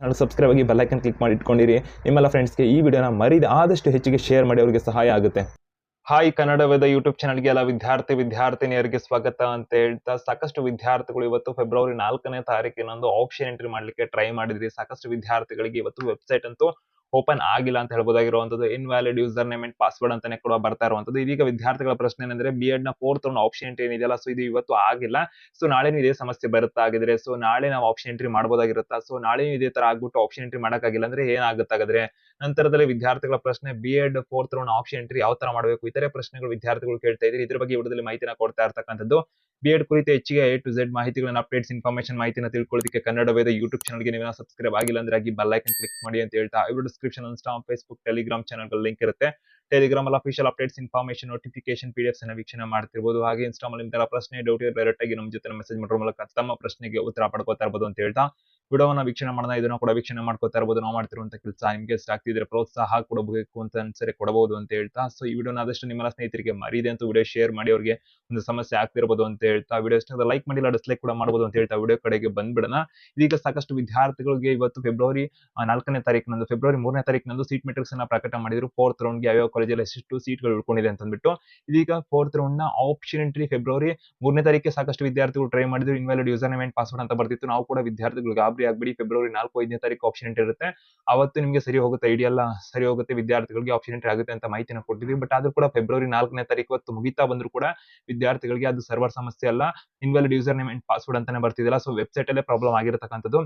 Channel subscribe ಆಗಿ bell icon click ಮಾಡಿ ಇಟ್ಕೊಂಡಿರಿ. ನಿಮ್ಮೆಲ್ಲ ಫ್ರೆಂಡ್ಸ್ಗೆ ಈ ವಿಡಿಯೋನ ಮರಿದ ಆದಷ್ಟು ಹೆಚ್ಚಿಗೆ ಶೇರ್ ಮಾಡಿ ಅವರಿಗೆ ಸಹಾಯ ಆಗುತ್ತೆ. ಹಾಯ್ ಕನ್ನಡ ವೇದ ಯೂಟ್ಯೂಬ್ ಚಾನಲ್ಗೆ ಎಲ್ಲ ವಿದ್ಯಾರ್ಥಿ, ವಿದ್ಯಾರ್ಥಿನಿಯರಿಗೆ ಸ್ವಾಗತ ಅಂತ ಹೇಳ್ತಾ ಸಾಕಷ್ಟು ವಿದ್ಯಾರ್ಥಿಗಳು ಇವತ್ತು ಫೆಬ್ರವರಿ ನಾಲ್ಕನೇ ತಾರೀಕಿನೊಂದು ಆಪ್ಷನ್ ಎಂಟ್ರಿ ಮಾಡಲಿಕ್ಕೆ ಟ್ರೈ ಮಾಡಿದ್ರಿ. ಸಾಕಷ್ಟು ವಿದ್ಯಾರ್ಥಿಗಳಿಗೆ ಇವತ್ತು ವೆಬ್ಸೈಟ್ ಅಂತೂ ಓಪನ್ ಆಗಿಲ್ಲ ಅಂತ ಹೇಳ್ಬೋದಾಗಿರುವಂತದ್ದು invalid user name and password ಅಂತಾನೆ ಕೂಡ ಬರ್ತಾ ಇರುವಂತದ್ದು ಇದೀಗ ವಿದ್ಯಾರ್ಥಿಗಳ ಪ್ರಶ್ನೆ ಏನಂದ್ರೆ ಬಿ ಎಡ್ನ ಫೋರ್ತ್ ರೌಂಡ್ ಆಪ್ಷನ್ ಎಂಟ್ರಿ ಏನಿದೆಯಲ್ಲ ಸೊ ಇದು ಇವತ್ತು ಆಗಿಲ್ಲ. ಸೊ ನಾಳೆ ಇದೇ ಸಮಸ್ಯೆ ಬರುತ್ತಾ ಆಗಿದ್ರೆ ಸೊ ನಾಳೆ ನಾವು ಆಪ್ಷನ್ ಎಂಟ್ರಿ ಮಾಡಬಹುದಾಗಿರುತ್ತಾ ಸೊ ನಾಳೆ ಇದೇ ತರ ಆಗ್ಬಿಟ್ಟು ಆಪ್ಷನ್ ಎಂಟ್ರಿ ಮಾಡಕ್ಕಾಗಿಲ್ಲ ಅಂದ್ರೆ ಏನಾಗುತ್ತಾಗಾದ್ರೆ ನಂತರದಲ್ಲಿ ವಿದ್ಯಾರ್ಥಿಗಳ ಪ್ರಶ್ನೆ B Ed fourth round option entry ಯಾವ ತರ ಮಾಡಬೇಕು? ಇತರೆ ಪ್ರಶ್ನೆಗಳು ವಿದ್ಯಾರ್ಥಿಗಳು ಕೇಳ್ತಾ ಇದ್ರೆ ಇದ್ರ ಬಗ್ಗೆ ವಿಡಿಯೋದಲ್ಲಿ ಮಾಹಿತಿನ ಕೊಡ್ತಾ ಇರ್ತಕ್ಕಂಥದ್ದು. ಬಿ ಎಡ್ ಕುರಿತು ಹೆಚ್ಚಿಗೆ ಎ ಟು ಝೆಡ್ ಮಾಹಿತಿಗಳನ್ನ ಅಪ್ಡೇಟ್ಸ್ ಇನ್ಫಾರ್ಮೇಶನ್ ಮಾಹಿತಿನ ತಿಳ್ಕೊಳ್ಳೋದಕ್ಕೆ ಕನ್ನಡ ವೇದ ಯೂಟ್ಯೂಬ್ ಚಾನಲ್ಗೆ ನೀವು ಸಬ್ಸ್ಕ್ರೈಬ್ ಆಗಿಲ್ಲ ಅಂದ್ರೆ ಆಗಿ ಬೆಲ್ ಐಕನ್ ಕ್ಲಿಕ್ ಮಾಡಿ ಅಂತ ಹೇಳ್ತಾ ಇವರು description Insta Facebook Telegram channel link ಇರುತ್ತೆ. ಟೆಲಿಗ್ರಾಮ್ ಅಲ್ಲಿ official updates information notification P D F ವೀಕ್ಷಣೆ ಮಾಡ್ತಿರ್ಬೋದು. ಹಾಗೆ ಇನ್ಸ್ಟಾಮಲ್ಲಿ ಪ್ರಶ್ನೆ ಡೌಟ್ ಡೈರೆಕ್ಟ್ ಆಗಿ ನಮ್ಮ ಜೊತೆ ಮೆಸೇಜ್ ಮಾಡೋ ಮೂಲಕ ತಮ್ಮ ಪ್ರಶ್ನೆಗೆ ಉತ್ತರ ಪಡ್ಕೋತಾ ಇರ್ಬೋದು ಅಂತ ಹೇಳ್ತಾ ವಿಡಿಯೋವನ್ನ ವೀಕ್ಷಣೆ ಮಾಡೋಣ, ಇದನ್ನ ಕೂಡ ವೀಕ್ಷಣೆ ಮಾಡ್ಕೋತಾ ಇರ್ಬೋದು. ನಾವು ಮಾಡ್ತಿರುವಂತ ಕೆಲಸ ನಿಮ್ಗೆ ಆಗ್ತಿದ್ರೆ ಪ್ರೋತ್ಸಾಹ ಕೊಡಬೇಕು ಅಂತ ಅನ್ಸರಿ ಕೊಡಬಹುದು ಅಂತ ಹೇಳ್ತಾ ಸೊ ಈ ವಿಡಿಯೋನ ಆದಷ್ಟು ನಿಮ್ಮ ಸ್ನೇಹಿತರಿಗೆ ಮರಿದೆ ಅಂತ ವಿಡಿಯೋ ಶೇರ್ ಮಾಡಿ, ಅವ್ರಿಗೆ ಒಂದು ಸಮಸ್ಯೆ ಆಗ್ತಿರ್ಬೋದು ಅಂತ ಹೇಳ್ತಾ, ವಿಡಿಯೋ ಇಷ್ಟ ಲೈಕ್ ಮಾಡಿಲ್ಲ ಡಿಸ್ಲೈಕ್ ಕೂಡ ಮಾಡಬಹುದು ಅಂತ ಹೇಳ್ತಾ, ವಿಡಿಯೋ ಕಡೆಗೆ ಬಂದ್ಬಿಡೋಣ. ಇದೀಗ ಸಾಕಷ್ಟು ವಿದ್ಯಾರ್ಥಿಗಳಿಗೆ ಇವತ್ತು ಫೆಬ್ರವರಿ ನಾಲ್ಕನೇ ತಾರೀಕಿನಂದು ಫೆಬ್ರವರಿ ಮೂರನೇ ತಾರೀಕಿನಂದು ಸೀಟ್ ಮೆಟ್ರಿಕ್ಸ್ ಅನ್ನ ಪ್ರಕಟ ಮಾಡಿದ್ರು. ಫೋರ್ತ್ ರೌಂಡ್ಗೆ ಯಾವ್ಯಾವ ಕಾಲೇಜಲ್ಲಿ ಎಷ್ಟು ಸೀಟ್ಗಳು ಉಳ್ಕೊಂಡಿದೆ ಅಂತ ಅಂದ್ಬಿಟ್ಟು, ಇದೀಗ ಫೋರ್ತ್ ರೌಂಡ್ನ ಆಪ್ಷನ್ ಎಂಟ್ರಿ ಫೆಬ್ರವರಿ ಮೂರನೇ ತಾರೀಕಿಗೆ ಸಾಕಷ್ಟು ವಿದ್ಯಾರ್ಥಿಗಳು ಟ್ರೈ ಮಾಡಿದ್ರು. ಇನ್ವ್ಯಾಲಿಡ್ ಯೂಸರ್ ನೇಮ್ ಪಾಸ್ವರ್ಡ್ ಅಂತ ಬರ್ತಿತ್ತು ನಾವು ಕೂಡ ವಿದ್ಯಾರ್ಥಿಗಳು ಗಾಬರಿ ಆಗ್ಬಿಡಿ ಫೆಬ್ರವರಿ ನಾಲ್ಕು, ಐದನೇ ತಾರೀಕು ಆಪ್ಷನ್ ಎಂಟ್ರಿ ಇರುತ್ತೆ. ಅವತ್ತು ನಿಮಗೆ ಸರಿ ಹೋಗುತ್ತೆ ಐಡಿಯಲ್ಲ ಸರಿ ಹೋಗುತ್ತೆ, ವಿದ್ಯಾರ್ಥಿಗಳಿಗೆ ಆಪ್ಷನ್ ಎಂಟ್ರಿ ಆಗುತ್ತೆ ಅಂತ ಮಾಹಿತಿನ ಕೊಟ್ಟಿದ್ವಿ ಬಟ್ ಆದ್ರೂ ಕೂಡ ಫೆಬ್ರವರಿ ನಾಲ್ಕನೇ ತಾರೀಕು ಹೊತ್ತು ಮುಗಿತಾ ಬಂದ್ರು ಕೂಡ ವಿದ್ಯಾರ್ಥಿಗಳಿಗೆ ಅದು ಸರ್ವರ್ ಸಮಸ್ಯೆ ಅಲ್ಲ. Invalid user name and password ಅಂತಾನೆ ಬರ್ತಿದಿಲ್ಲ ಸೊ ವೆಬ್ಸೈಟ್ ಅಲ್ಲೇ ಪ್ರಾಬ್ಲಮ್ ಆಗಿರತಕ್ಕಂಥದ್ದು.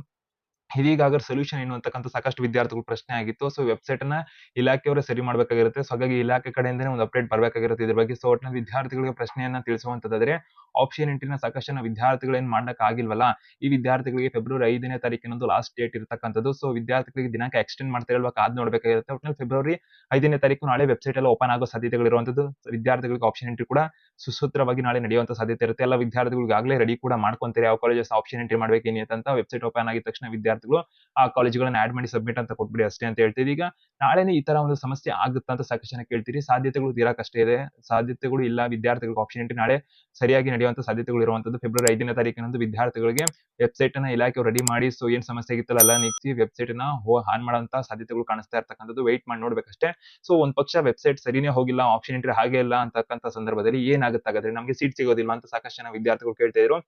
ಇದೀಗ ಅದರ ಸೊಲ್ಯೂಷನ್ ಏನು ಅಂತಕ್ಕಂಥ ಸಾಕಷ್ಟು ವಿದ್ಯಾರ್ಥಿಗಳು ಪ್ರಶ್ನೆ ಆಗಿತ್ತು. ಸೊ ವೆಬ್ಸೈಟ್ ಅನ್ನ ಇಲಾಖೆಯವರೇ ಸರಿ ಮಾಡಬೇಕಾಗಿರುತ್ತೆ. ಸೊ ಹಾಗಾಗಿ ಇಲಾಖೆ ಕಡೆಯಿಂದನೇ ಒಂದು ಅಪ್ಡೇಟ್ ಬರಬೇಕಾಗಿರುತ್ತೆ ಇದ್ರ ಬಗ್ಗೆ. ಸೊ ಒಟ್ಟಿನಲ್ಲಿ ವಿದ್ಯಾರ್ಥಿಗಳಿಗೆ ಪ್ರಶ್ನೆಯನ್ನ ತಿಳಿಸುವಂತದ್ದಾದ್ರೆ ಆಪ್ಷನ್ ಎಂಟ್ರಿನ ಸಾಕಷ್ಟು ವಿದ್ಯಾರ್ಥಿಗಳು ಏನ್ ಮಾಡಕ್ ಆಗಿಲ್ವಲ್ಲ, ಈ ವಿದ್ಯಾರ್ಥಿಗಳಿಗೆ ಫೆಬ್ರವರಿ ಐದನೇ ತಾರೀಕಿನೊಂದು ಲಾಸ್ಟ್ ಡೇಟ್ ಇರತಕ್ಕಂಥದ್ದು. ಸೊ ವಿದ್ಯಾರ್ಥಿಗಳಿಗೆ ದಿನಾಂಕ ಎಕ್ಸ್ಟೆಂಡ್ ಮಾಡ್ತಾ ಇರ್ಬೇಕು ಅದ್ ನೋಡ್ಬೇಕಾಗಿರುತ್ತೆ. ಒಟ್ಟಿನಲ್ಲಿ ಫೆಬ್ರವರಿ ಐದನೇ ತಾರೀಕು ನಾಳೆ ವೆಬ್ಸೈಟ್ ಎಲ್ಲ ಓಪನ್ ಆಗೋ ಸಾಧ್ಯತೆಗಳು ಇರುವಂತದ್ದು ವಿದ್ಯಾರ್ಥಿಗಳಿಗೆ ಆಪ್ಷನ್ ಎಂಟ್ರಿ ಕೂಡ ಸುಸೂತ್ರವಾಗಿ ನಾಳೆ ನಡೆಯುವಂತ ಸಾಧ್ಯತೆ ಇರುತ್ತೆ. ಎಲ್ಲ ವಿದ್ಯಾರ್ಥಿಗಳು ಈಗಾಗಲೇ ರೆಡಿ ಕೂಡ ಮಾಡ್ಕೊಂತಾರೆ ಯಾವ ಕಾಲೇಜಸ್ ಆಪ್ಷನ್ ಎಂಟ್ರಿ ಮಾಡ್ಬೇಕೇನಿ ಅಂತ ವೆಬ್ಸೈಟ್ ಓಪನ್ ಆಗಿದ ತಕ್ಷಣ ವಿದ್ಯಾರ್ಥಿಗಳು ಆ ಕಾಲೇಜುಗಳನ್ನ ಆಡ್ ಮಾಡಿ ಸಬ್ಮಿಟ್ ಅಂತ ಕೊಟ್ಬಿಡಿ ಅಷ್ಟೇ ಅಂತ ಹೇಳ್ತೀವಿ ಈಗ ನಾಳೆನೇ ಈ ತರ ಒಂದು ಸಮಸ್ಯೆ ಆಗುತ್ತಾ ಅಂತ ಸಾಕಷ್ಟು ಜನ ಕೇಳ್ತೀರಿ. ಸಾಧ್ಯತೆಗಳು ತೀರಾ ಕಷ್ಟ ಇದೆ. ಸಾಧ್ಯತೆಗಳು ಇಲ್ಲ. ವಿದ್ಯಾರ್ಥಿಗಳಿಗೆ ಆಪ್ಷನ್ ಎಂಟ್ರಿ ನಾಳೆ ಸರಿಯಾಗಿ ನಡೆಯುವಂತ ಸಾಧ್ಯತೆಗಳು ಇರುವಂತದ್ದು ಫೆಬ್ರವರಿ ಐದನೇ ತಾರೀಕಿನಂದು ವಿದ್ಯಾರ್ಥಿಗಳಿಗೆ ವೆಬ್ಸೈಟ್ ಅನ್ನ ಇಲಾಖೆ ರೆಡಿ ಮಾಡಿ. ಸೊ ಏನ್ ಸಮಸ್ಯೆ ಆಗಿತ್ತಲ್ಲ ಎಲ್ಲ ನಿಗ್ಸಿ ವೆಬ್ಸೈಟ್ನ ಆನ್ ಮಾಡುವಂತ ಸಾಧ್ಯತೆಗಳು ಕಾಣಿಸ್ತಾ ಇರ್ತಕ್ಕಂಥದ್ದು ವೈಟ್ ಮಾಡಿ ನೋಡ್ಬೇಕಷ್ಟೇ. ಸೊ ಒಂದ್ ಪಕ್ಷ ವೆಬ್ಸೈಟ್ ಸರಿನೇ ಹೋಗಿಲ್ಲ ಆಪ್ಷನ್ ಎಂಟ್ರಿ ಹಾಗೆ ಇಲ್ಲ ಅಂತಕ್ಕಂಥ ಸಂದರ್ಭದಲ್ಲಿ ಏನಾಗುತ್ತಾಗಾದ್ರೆ ನಮಗೆ ಸೀಟ್ ಸಿಗೋದಿಲ್ಲ ಅಂತ ಸಾಕಷ್ಟು ಜನ ವಿದ್ಯಾರ್ಥಿಗಳು ಕೇಳ್ತಾ ಇದ್ರು.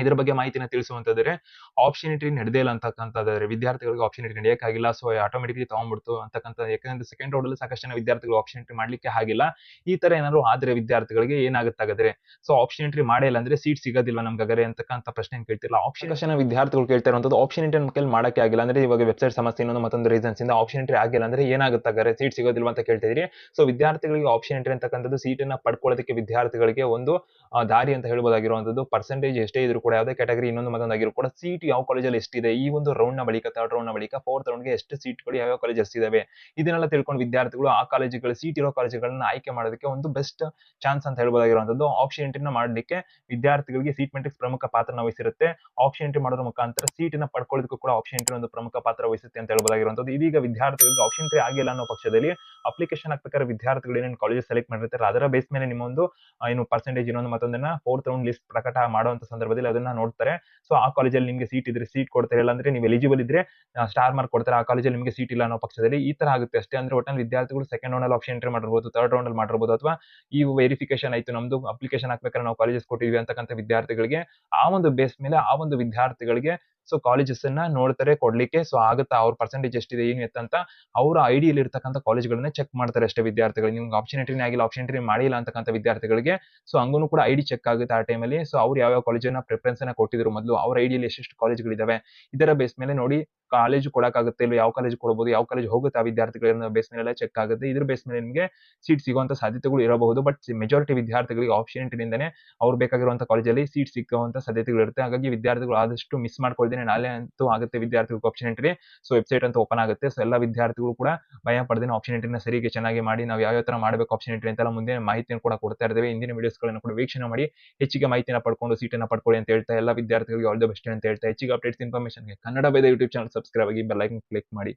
ಇದ್ರ ಬಗ್ಗೆ ಮಾಹಿತಿನ ತಿಳಿಸುವಂತಂದ್ರೆ ಆಪ್ಷನ್ ಎಂಟ್ರಿ ನಡೆದೇ ಇಲ್ಲ ಅಂತಕ್ಕಂಥದ್ದಾದ್ರೆ ವಿದ್ಯಾರ್ಥಿಗಳಿಗೆ ಆಪ್ಷನ್ ಎಂಟ್ರಿ ನಡೆಯಕ್ಕಾಗಿಲ್ಲ ಸೊ ಆಟೋಮೆಟಿಕ್ಲಿ ತಗೊಂಡ್ಬಿಡ್ತು ಅಂತಕ್ಕಂಥ, ಯಾಕಂದ್ರೆ ಸೆಕೆಂಡ್ ರೌಂಡ್ ಅಲ್ಲಿ ಸಾಕಷ್ಟು ಜನ ವಿದ್ಯಾರ್ಥಿಗಳು ಆಪ್ಷನ್ ಎಂಟ್ರಿ ಮಾಡ್ಲಿಕ್ಕೆ ಆಗಿಲ್ಲ. ಈ ತರ ಏನಾದ್ರು ಆದ್ರೆ ವಿದ್ಯಾರ್ಥಿಗಳಿಗೆ ಏನಾಗುತ್ತಾಗದ್ರೆ? ಸೊ ಆಪ್ಷನ್ ಎಂಟ್ರಿ ಇಲ್ಲ ಅಂದ್ರೆ ಸೀಟ್ ಸಿಗೋದಿಲ್ಲ ನಮ್ಗಾಗರೆ ಅಂತಕ್ಕಂಥ ಪ್ರಶ್ನೆ ಕೇಳ್ತಿಲ್ಲ ಆಪ್ಷನ್ ಜನ ವಿದ್ಯಾರ್ಥಿಗಳು ಕೇಳ್ತಾ ಇರುವಂತದ್ದು ಆಪ್ಷನ್ ಎಂಟ್ರಿ ನಮ್ಮ ಮಾಡಕ್ಕೆ ಆಗಿಲ್ಲ ಅಂದ್ರೆ ಇವಾಗ ವೆಬ್ಸೈಟ್ ಸಮಸ್ಯೆ ಇನ್ನೊಂದು ಮತ್ತೊಂದು ರೀಸನ್ಸ್ ಇಂದ ಆಪ್ಷನ್ ಎಂಟ್ರಿ ಆಗಿಲ್ಲ ಅಂದ್ರೆ ಏನಾಗುತ್ತಾಗಾರೆ ಸೀಟ್ ಸಿಗೋದಿಲ್ಲ ಅಂತ ಕೇಳ್ತಿದ್ರಿ ಸೊ ವಿದ್ಯಾರ್ಥಿಗಳಿಗೆ ಆಪ್ಷನ್ ಎಂಟ್ರಿ ಅಂತಕ್ಕಂಥದ್ದು ಸೀಟನ್ನ ಪಡ್ಕೊಳ್ಳೋದಕ್ಕೆ ವಿದ್ಯಾರ್ಥಿಗಳಿಗೆ ಒಂದು ದಾರಿ ಅಂತ ಹೇಳ್ಬೋದಾಗಿರುವಂತದ್ದು ಪರ್ಸೆಂಟೇಜ್ ಎಷ್ಟೇ ಇದ್ರು ಕೂಡ ಯಾವುದೇ ಕ್ಯಾಟಗರಿ ಇನ್ನೊಂದು ಮತ್ತೊಂದು ಆಗಿರೋ ಕೂಡ ಸೀಟ್ ಯಾವ ಕಾಲೇಜಲ್ಲಿ ಎಷ್ಟಿದೆ, ಈ ಒಂದು ರೌಂಡ್ನ ಬಳಿಕ ಥರ್ಡ್ ರೌಂಡ್ನ ಬಳಿಕ ಫೋರ್ತ್ ರೌಂಡ್ಗೆ ಎಷ್ಟು ಸೀಟ್ಗಳು ಯಾವ ಕಾಲೇಜ್ ಇದಾವೆ, ಇದನ್ನೆಲ್ಲ ತಿಳ್ಕೊಂಡು ವಿದ್ಯಾರ್ಥಿಗಳು ಆ ಕಾಲೇಜುಗಳು ಸೀಟ್ ಇರೋ ಕಾಲೇಜುಗಳನ್ನ ಆಯ್ಕೆ ಮಾಡೋದಕ್ಕೆ ಒಂದು ಬೆಸ್ಟ್ ಚಾನ್ಸ್ ಅಂತ ಹೇಳ್ಬೋದಾಗಿರುವಂತದ್ದು ಆಪ್ಷನ್ ಎಂಟ್ರಿನ ಮಾಡಲಿಕ್ಕೆ ವಿದ್ಯಾರ್ಥಿಗಳಿಗೆ ಸೀಟ್ ಮೆಟ್ರಿಕ್ಸ್ ಪ್ರಮುಖ ಪಾತ್ರನ ವಹಿಸಿರುತ್ತೆ. ಆಪ್ಷನ್ ಎಂಟ್ರಿ ಮಾಡೋದ್ರ ಮುಖಾಂತರ ಸೀಟ್ನ ಪಡ್ಕೊಳ್ಳೋದಕ್ಕೂ ಕೂಡ ಆಪ್ಷನ್ ಎಂಟ್ರಿ ಒಂದು ಪ್ರಮುಖ ಪಾತ್ರ ವಹಿಸುತ್ತೆ ಅಂತ ಹೇಳ್ಬೋದಾಗಿರುವಂಥದ್ದು. ಇದೀಗ ವಿದ್ಯಾರ್ಥಿಗಳಿಗೆ ಆಪ್ಷನ್ ಎಂಟ್ರಿ ಆಗಿಲ್ಲ ಅನ್ನೋ ಪಕ್ಷದಲ್ಲಿ ಅಪ್ಲಿಕೇಶನ್ ಹಾಕ್ಬೇಕಾದ್ರೆ ವಿದ್ಯಾರ್ಥಿಗಳು ಏನೇನು ಕಾಲೇಜ್ ಸೆಲೆಕ್ಟ್ ಮಾಡಿರ್ತಾರೆ, ಅದರ ಬೇಸ್ ಮೇಲೆ ನಿಮ್ಮ ಒಂದು ಏನು ಪರ್ಸೆಂಟೇಜ್ ಇನ್ನೊಂದು ಮತ್ತೊಂದನ್ನ ಫೋರ್ತ್ ರೌಂಡ್ ಲಿಸ್ಟ್ ಪ್ರಕಟ ಮಾಡುವಂತ ಸಂದರ್ಭದಲ್ಲಿ ಅದನ್ನ ನೋಡ್ತಾರೆ. ಸೊ ಆ ಕಾಲೇಜಲ್ಲಿ ನಿಮಗೆ ಸೀಟ್ ಇದ್ರೆ ಸೀಟ್ ಕೊಡ್ತಾರೆ. ಇಲ್ಲ ಅಂದ್ರೆ ನೀವು ಎಲಿಜಿಬಲ್ ಇದ್ರೆ ಸ್ಟಾರ್ ಮಾರ್ಕ್ ಕೊಡ್ತಾರೆ. ಆ ಕಾಲೇಜಲ್ಲಿ ನಿಮಗೆ ಸೀಟ್ ಇಲ್ಲ ಅನ್ನೋ ಪಕ್ಷದಲ್ಲಿ ಈ ತರ ಆಗುತ್ತೆ ಅಷ್ಟೇ. ಅಂದ್ರೆ ಒಟ್ಟಿನಲ್ಲಿ ವಿದ್ಯಾರ್ಥಿಗಳು ಸೆಕೆಂಡ್ ರೌಂಡ್ ಅಲ್ಲಿ ಆಪ್ಷನ್ ಎಂಟ್ರಿ ಮಾಡಿರ್ಬೋದು ಥರ್ಡ್ ರೌಂಡ್ ಅಲ್ಲಿ ಮಾಡಿರ್ಬೋದು, ಅಥವಾ ಈ ವೆರಿಫಿಕೇಶನ್ ಆಯ್ತು, ನಮ್ದು ಅಪ್ಲಿಕೇಶನ್ ಹಾಕ್ಬೇಕಾದ್ರೆ ನಾವು ಕಾಲೇಜಸ್ ಕೊಟ್ಟಿದ್ವಿ ಅಂತಕ್ಕಂಥ ವಿದ್ಯಾರ್ಥಿಗಳಿಗೆ, ಆ ಒಂದು ಬೇಸ್ ಮೇಲೆ ಆ ಒಂದು ವಿದ್ಯಾರ್ಥಿಗಳಿಗೆ ಸೊ ಕಾಲೇಜಸ್ ಅನ್ನ ನೋಡ್ತಾರೆ, ಕೊಡ್ಲಿಕ್ಕೆ. ಸೊ ಆಗುತ್ತಾ ಅವ್ರ ಪರ್ಸೆಂಟೇಜ್ ಎಷ್ಟಿದೆ, ಏನು ಎತ್ತಂತ ಅವರ ಐಡಿಯಲ್ಲಿ ಇರ್ತಕ್ಕಂಥ ಕಾಲೇಜ್ಗಳನ್ನ ಚೆಕ್ ಮಾಡ್ತಾರೆ ಅಷ್ಟೇ ವಿದ್ಯಾರ್ಥಿಗಳು. ನಿಮ್ಗೆ ಆಪ್ಷನ್ ಆಗಿಲ್ಲ ಆಪ್ಷನ್ ಎಂಟ್ರಿ ಮಾಡಿಲ್ಲ ಅಂತಕ್ಕಂಥ ವಿದ್ಯಾರ್ಥಿಗಳಿಗೆ. ಸೊ ಹಂಗೂ ಕೂಡ ಐಡಿ ಚೆಕ್ ಆಗುತ್ತೆ ಆ ಟೈಮಲ್ಲಿ ಸೊ ಅವ್ರು ಯಾವ ಕಾಲೇಜನ್ನ ಪ್ರಿಫರೆನ್ಸ್ ಅನ್ನ ಕೊಟ್ಟಿದ್ರು ಮೊದಲು, ಅವ್ರ ಐಡಿಯಲ್ಲಿ ಎಷ್ಟೆಷ್ಟು ಕಾಲೇಜ್ಗಳಿದಾವೆ ಇದರ ಬೇಸ್ ಮೇಲೆ ನೋಡಿ ಕಾಲೇಜ್ ಕೊಡಕ್ಕಾಗುತ್ತೆ ಇಲ್ಲ ಯಾವ ಕಾಲೇಜ್ ಕೊಡಬಹುದು ಯಾವ ಕಾಲೇಜ್ ಹೋಗುತ್ತೆ ಆ ವಿದ್ಯಾರ್ಥಿಗಳ ಬೇಸ್ ಮೇಲೆ ಚೆಕ್ ಆಗುತ್ತೆ. ಇದ್ರ ಬೇಸ್ ಮೇಲೆ ನಿಮಗೆ ಸೀಟ್ ಸಿಗುವಂತ ಸಾಧ್ಯತೆಗಳು ಇರಬಹುದು. ಬಟ್ ಮೆಜಾರಿಟಿ ವಿದ್ಯಾರ್ಥಿಗಳಿಗೆ ಆಪ್ಷನ್ ಎಂಟ್ರಿನಿಂದನೇ ಅವ್ರು ಬೇಕಾಗಿರುವಂತ ಕಾಲೇಜಲ್ಲಿ ಸೀಟ್ ಸಿಗುವಂತ ಸಾಧ್ಯತೆಗಳು ಇರುತ್ತೆ. ಹಾಗಾಗಿ ವಿದ್ಯಾರ್ಥಿಗಳು ಆದಷ್ಟು ಮಿಸ್ ಮಾಡ್ಕೊಳ್ದೇನೆ ನಾಳೆ ಅಂತೂ ಆಗುತ್ತೆ ವಿದ್ಯಾರ್ಥಿಗಳಿಗೆ ಆಪ್ಷನ್ ಎಂಟ್ರಿ ಸೊ ವೆಬ್ಸೈಟ್ ಅಂತ ಓಪನ್ ಆಗುತ್ತೆ. ಸೊ ಎಲ್ಲ ವಿದ್ಯಾರ್ಥಿಗಳು ಕೂಡ ಭಯ ಪಡೆದೇನೆ ಆಪ್ಷನ್ ಎಂಟ್ರಿನ ಸರಿಗೆ ಚೆನ್ನಾಗಿ ಮಾಡಿ, ನಾವು ಯಾವ ತರ ಮಾಡಬೇಕು ಆಪ್ಷನ್ ಎಂಟ್ರಿ ಅಂತೆಲ್ಲ ಮುಂದೆ ಮಾಹಿತಿಯನ್ನು ಕೂಡ ಕೊಡ್ತಾ ಇರ್ತೇವೆ. ಇಂದಿನ ವಿಡಿಯೋಸ್ಗಳನ್ನು ಕೂಡ ವೀಕ್ಷಣೆ ಮಾಡಿ, ಹೆಚ್ಚಿಗೆ ಮಾಹಿತಿನ ಪಡ್ಕೊಂಡು ಸೀಟನ್ನು ಪಡ್ಕೊಳ್ಳಿ ಅಂತ ಹೇಳ್ತಾ ಎಲ್ಲ ವಿದ್ಯಾರ್ಥಿಗಳಿಗೆ ಆಲ್ ದ ಬೆಸ್ಟ್ ಅಂತ ಹೇಳ್ತಾ ಹೆಚ್ಚಿಗೆ ಅಪ್ಡೇಟ್ಸ್ ಇನ್ಫಾರ್ಮೇಷನ್ಗೆ ಕನ್ನಡ ಬೇದ ಯೂಟ್ಯೂಬ್ ಚಾನಲ್ ಸಬ್ಸ್ಕ್ರೈಬ್ ಆಗಿ ಬೆಲ್ ಐಕನ್ ಕ್ಲಿಕ್ ಮಾಡಿ.